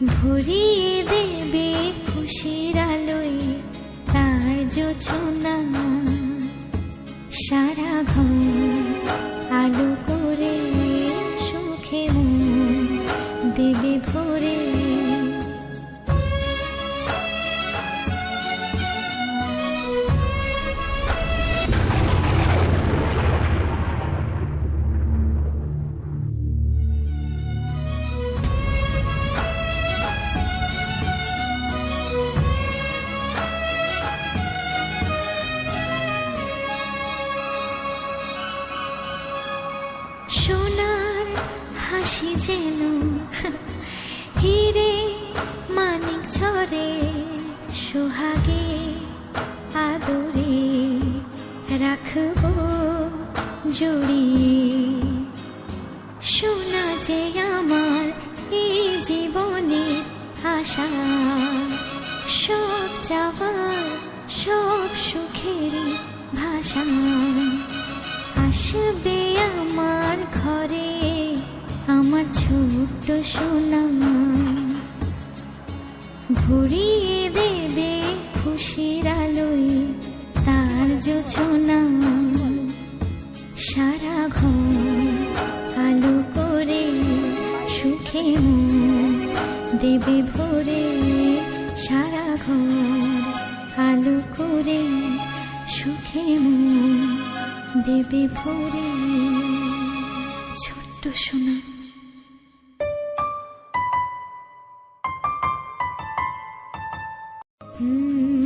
ভরিয়ে দেবে খুশির আলোয় তার যোছনা সারা ঘর আলো করে সুখে দেবে ভরে যেন হিরে মানিক ঝরে, সোহাগে আদরে রাখব জড়িয়ে। সোনা যে আমার এই জীবনে আশা, সব যাওয়ার সব সুখের ভাষা। আসবে আমার ঘরে আমার ছোট্ট সোনা ভরিয়ে দেবে খুশির আলোয় তার যোছনা সারা ঘর আলো করে সুখে দেবে ভরে সারা ঘর আলো করে সুখে দেবে ভরে ছোট্ট সোনা। Mm-hmm.